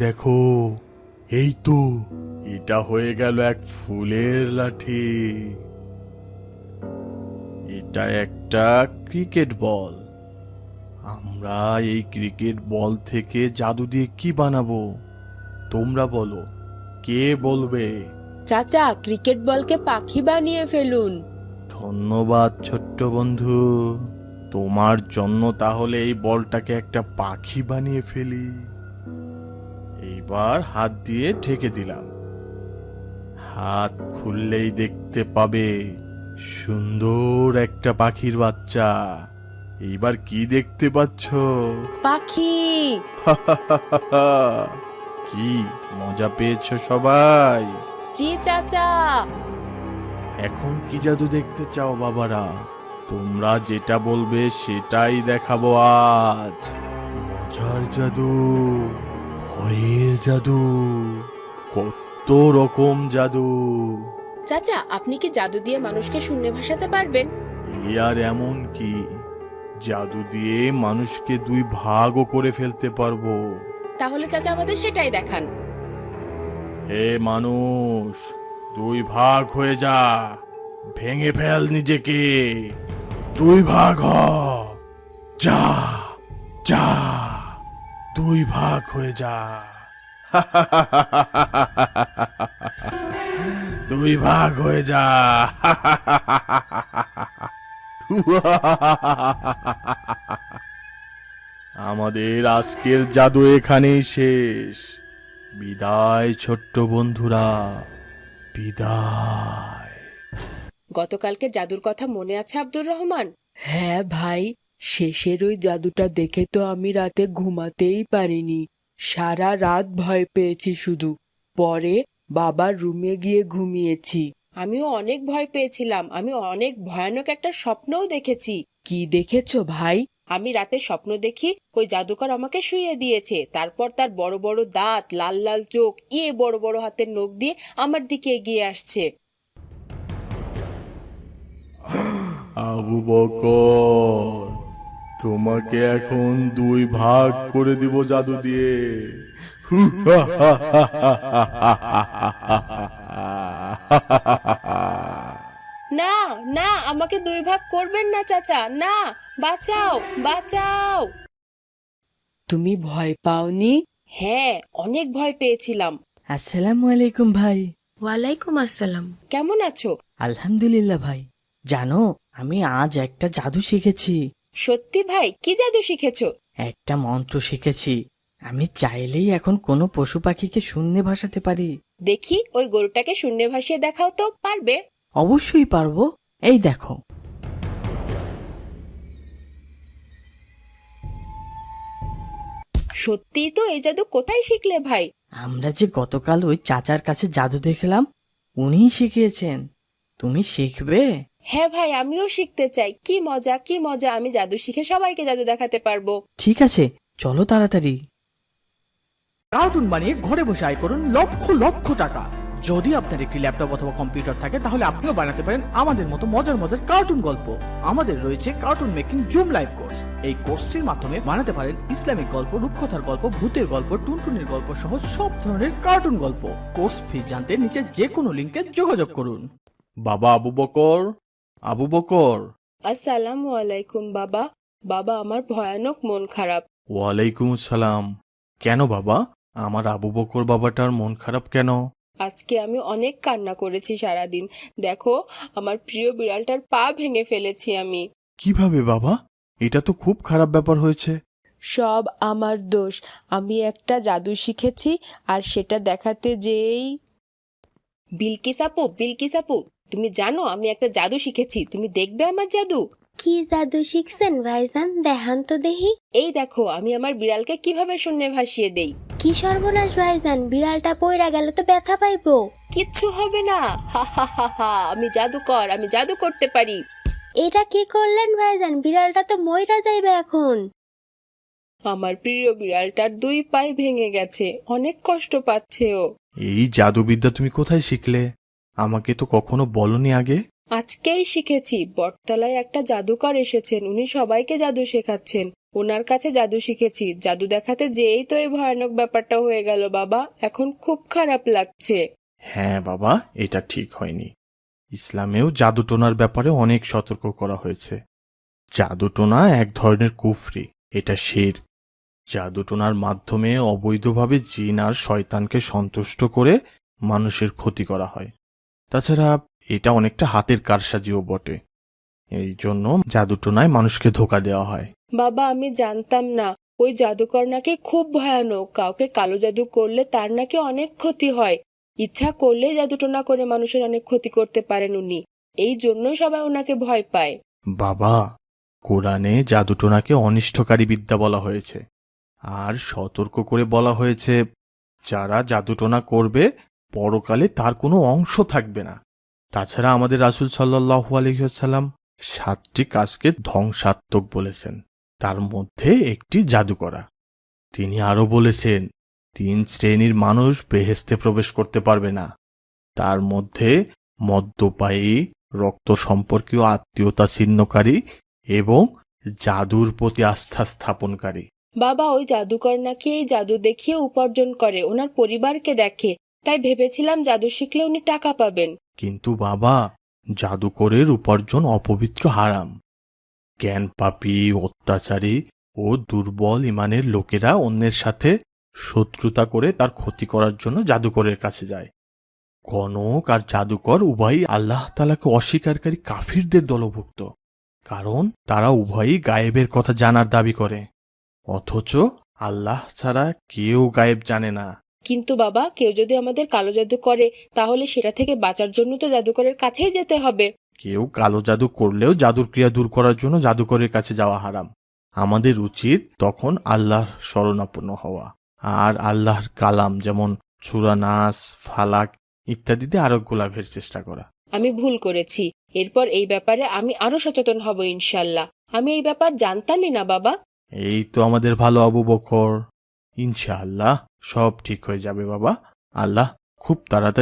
দেখো এই তো এটা হয়ে গেল এক ফুলের লাঠি। এটা একটা ক্রিকেট বল। আমরা এই ক্রিকেট বল থেকে জাদু দিয়ে কি বানাবো? তোমরা বলো কে বলবে? চাচা ক্রিকেট বলকে পাখি বানিয়ে ফেলুন। ধন্যবাদ ছোট্ট বন্ধু। তোমার জন্য তাহলে এই বলটাকে একটা পাখি বানিয়ে ফেলি। এইবার হাত দিয়ে ঢেকে দিলাম। হাত খুললেই দেখতে পাবে সুন্দর একটা পাখির বাচ্চা। এইবার কি দেখতে পাচ্ছ? পাখি! কি মজা পেয়েছ সবাই? জি চাচা। এখন কি জাদু দেখতে চাও বাবারা? তোমরা যেটা বলবে সেটাই দেখাবো আজ। মজার জাদু। ভয়ের জাদু কত রকম জাদু। চাচা আপনি কি জাদু দিয়ে মানুষকে শূন্য ভাসাতে পারবেন? এই আর এমন কি? জাদু দিয়ে মানুষকে দুই ভাগও করে ফেলতে পারব। তাহলে চাচা আমাদের সেটাই দেখান। হে মানুষ দুই ভাগ হয়ে যা। ভেঙে ফেল নিজেকে। দুই ভাগ হ। যা যা। দুই ভাগ হয়ে যা। দুই ভাগ হয়ে যা। আমাদের আজকের জাদু এখানেই শেষ। বিদায় ছোট্ট বন্ধুরা। বিদায়। গতকালকে জাদুর কথা মনে আছে আব্দুর রহমান? হ্যাঁ ভাই। শেষের ওই জাদুটা দেখে তো আমি রাতে ঘুমাতেই পারিনি। সারা রাত ভয় পেয়েছি শুধু। পরে বাবার রুমে গিয়ে ঘুমিয়েছি। আমিও অনেক ভয় পেয়েছিলাম। আমি অনেক ভয়ানক একটা স্বপ্নও দেখেছি। কি দেখেছ ভাই? আমি রাতে স্বপ্ন দেখি ওই জাদুকর আমাকে শুয়ে দিয়েছে। তারপর তার বড় বড় দাঁত, লাল লাল চোখ ইয়ে বড় বড় হাতের নখ দিয়ে আমার দিকে এগিয়ে আসছে। আবু বকর তোমাকে এখন দুই ভাগ করে দিব জাদু দিয়ে। না না আমাকে দুই ভাগ করবেন না চাচা। না বাঁচাও বাঁচাও। তুমি ভয় পাওনি? হ্যাঁ অনেক ভয় পেয়েছিলাম। আসসালামু আলাইকুম ভাই। ওয়ালাইকুম আসসালাম। কেমন আছো? আলহামদুলিল্লাহ ভাই। জানো আমি আজ একটা জাদু শিখেছি। সত্যি ভাই কি জাদু শিখেছো? একটা মন্ত্র শিখেছি। আমি চাইলেই এখন কোনো পশু পাখিকে শূন্যে ভাসাতে পারি। দেখি ওই গরুটাকে শূন্যে ভাসিয়ে দেখাও তো পারবে? অবশ্যই পারব। এই দেখো। সত্যিই তো এই জাদু কোথায় শিখলে ভাই? আমরা যে গতকাল ওই চাচার কাছে জাদু দেখলাম উনিই শিখিয়েছেন। তুমি শিখবে? হ্যাঁ ভাই আমিও শিখতে চাই। কি মজা কি মজা আমি জাদু শিখে সবাইকে জাদু দেখাতে পারব। ঠিক আছে চলো তাড়াতাড়ি। কার্টুন বানিয়ে ঘরে বসে আয় করুন লক্ষ লক্ষ টাকা। যদি আপনার একটি ল্যাপটপ অথবা কম্পিউটার থাকে তাহলে আপনিও বানাতে পারেন আমাদের মতো মজার মজার কার্টুন গল্প। আমাদের রয়েছে cartoon making zoom live course. এই কোর্সটির মাধ্যমে বানাতে পারেন ইসলামিক গল্প রূপকথার গল্প ভূতের গল্প টুনটুনির গল্প সহ সব ধরনের কার্টুন গল্প। কোর্স ফি জানতে নিচে যে কোনো লিঙ্কে যোগাযোগ করুন। বাবা আবু বকর। আবু বকর। আসসালামু আলাইকুম বাবা। বাবা আমার ভয়ানক মন খারাপ। ওয়ালাইকুম আসসালাম কেন বাবা? আমার আবু বকর বাবাটার মন খারাপ কেন? আজকে আমি অনেক কান্না করেছি সারাদিন। দেখো আমার প্রিয় বিড়ালটার পা ভেঙে ফেলেছি আমি। কীভাবে বাবা? এটা তো খুব খারাপ ব্যাপার হয়েছে। সব আমার দোষ। আমি একটা জাদু শিখেছি আর সেটা দেখাতে যেই বিলকিস আপু বিলকিস আপু। তুমি জানো আমি একটা জাদু শিখেছি। তুমি দেখবে আমার জাদু। কি জাদু শিখছেন ভাইজান? দেখান তো দেহি এই দেখো আমি আমার বিড়ালকে কীভাবে শূন্যে ভাসিয়ে দেই? কি সর্বনাশ ভাইজান বিড়ালটা পইরা গেলে তো ব্যথা পাইবো। কিচ্ছু হবে না। হা হা হা হা আমি জাদুকর আমি জাদু করতে পারি। এটা কি করলেন ভাইজান? বিড়ালটা তো মইরা যাইবে এখন। আমার প্রিয় বিড়ালটার দুই পায়ে ভেঙে গেছে। অনেক কষ্ট পাচ্ছে ও এই জাদুবিদ্যা তুমি কোথায় শিখলে? আমাকে তো কখনো বলনি আগে? আজকেই শিখেছি। বটতলায় একটা জাদুকর এসেছেন। উনি সবাইকে জাদু শেখাচ্ছেন। ওনার কাছে জাদু শিখেছি। জাদু দেখাতে যেই তো এই ভয়ানক ব্যাপারটা হয়ে গেল বাবা। এখন খুব খারাপ লাগছে। হ্যাঁ বাবা এটা ঠিক হয়নি। ইসলামেও জাদুটোনার ব্যাপারে অনেক সতর্ক করা হয়েছে। জাদুটোনা এক ধরনের কুফরি এটা শির। জাদুটোনার মাধ্যমে অবৈধভাবে জিন আর শয়তানকে সন্তুষ্ট করে মানুষের ক্ষতি করা হয়। তাছাড়া এটা অনেকটা হাতের কারসাজিও বটে। এই জন্য জাদুটোনায় মানুষকে ধোকা দেওয়া হয়। বাবা আমি জানতাম না। ওই জাদুকর নাকি খুব ভয়ানক। কাউকে কালো জাদু করলে তার নাকি অনেক ক্ষতি হয়। ইচ্ছা করলে জাদুটোনা করে মানুষের অনেক ক্ষতি করতে পারেন উনি। এই জন্যই সবাই ওনাকে ভয় পায়। বাবা কোরআনে জাদুটোনাকে অনিষ্টকারী বিদ্যা বলা হয়েছে। আর সতর্ক করে বলা হয়েছে যারা জাদুটোনা করবে পরকালে তার কোনো অংশ থাকবে না। তাছাড়া আমাদের রাসুল সাল্লাহু আলহিহাল্লাম সাতটি কাজকে ধ্বংসাত্মক বলেছেন। তার মধ্যে একটি জাদু করা তিনি আরও বলেছেন, তিন শ্রেণির মানুষ বেহেস্তে প্রবেশ করতে পারবে না। তার মধ্যে মদ্যপায়ী রক্ত সম্পর্কীয় আত্মীয়তা ছিন্নকারী এবং জাদুর প্রতি আস্থা স্থাপনকারী। বাবা, ওই জাদুকর নাকি এই জাদু দেখিয়ে উপার্জন করে। ওনার পরিবারকে দেখে তাই ভেবেছিলাম জাদু শিখলে উনি টাকা পাবেন। কিন্তু বাবা, জাদুকরের উপার্জন অপবিত্র হারাম। জ্ঞান পাপী, অত্যাচারী ও দুর্বল ইমানের লোকেরা অন্যের সাথে শত্রুতা করে তার ক্ষতি করার জন্য জাদুকরের কাছে যায়। কনক আর জাদুকর উভয়ই আল্লাহ তালাকে অস্বীকারী কাফিরদের দলভুক্ত, কারণ তারা উভয়ই গায়েবের কথা জানার দাবি করে। অথচ আল্লাহ ছাড়া কেউ গায়েব জানে না। কিন্তু বাবা কেউ যদি আমাদের কালো জাদু করে তাহলে সেটা থেকে বাঁচার জন্য তো জাদুকরের কাছেই যেতে হবে। কেউ কালো জাদু করলেও জাদুর ক্রিয়া দূর করার জন্য জাদুকরের কাছে যাওয়া হারাম। আমাদের উচিত তখন আল্লাহর শরণাপন্ন হওয়া। আর আল্লাহর কালাম যেমন ছুরা নাস ফালাক ইত্যাদিতে আরোগ্য লাভের চেষ্টা করা। আমি ভুল করেছি। এরপর এই ব্যাপারে আমি আরও সচেতন হব ইনশাল্লাহ। আমি এই ব্যাপার জানতামই না বাবা। এই তো আমাদের ভালো আবু বকর। ইনশাআল্লাহ। সব ঠিক হয়ে যাবে বাবা। আল্লাহ খুব তাড়াতাড়ি